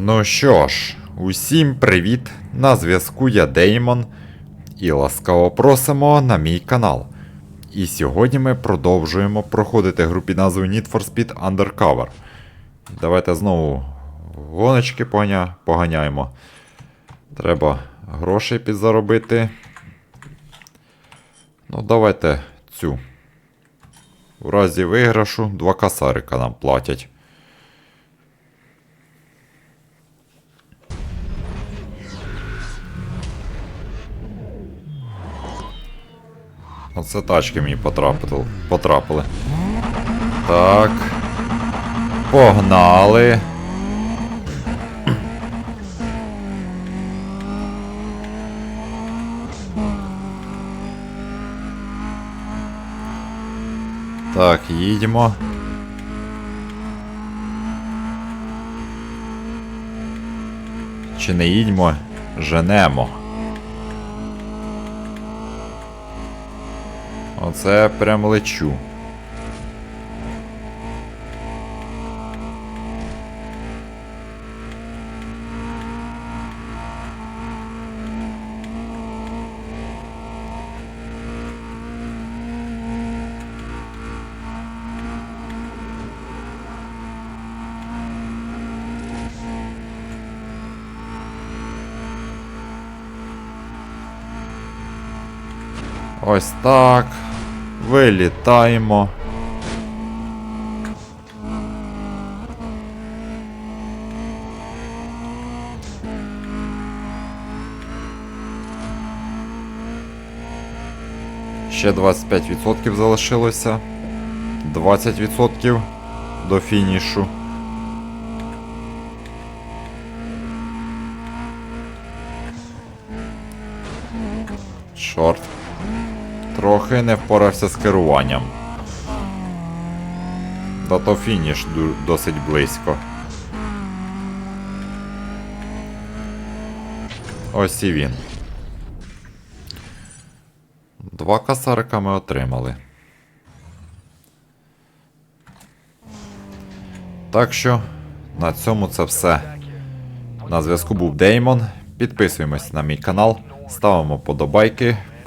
Ну що ж, усім привіт! На зв'язку я Деймон і ласкаво просимо на мій канал. І сьогодні ми продовжуємо проходити гру під назвою Need for Speed Undercover. Давайте знову гоночки поганя... поганяємо. Треба грошей підзаробити. Ну, давайте цю. У разі виграшу два касарика нам платять. Оце тачки мені потрапили. потрапили. Так. Погнали. Так, їдемо. Чи не їдьмо? Женемо. Оце прям лечу. Ось так. Вилітаємо. Ще 25% залишилося. 20% до фінішу. Чорт. Трохи не впорався з керуванням. Та то фініш досить близько. Ось і він. Два касарика ми отримали. Так що, на цьому це все. На зв'язку був Деймон. Підписуємось на мій канал, ставимо подобайки,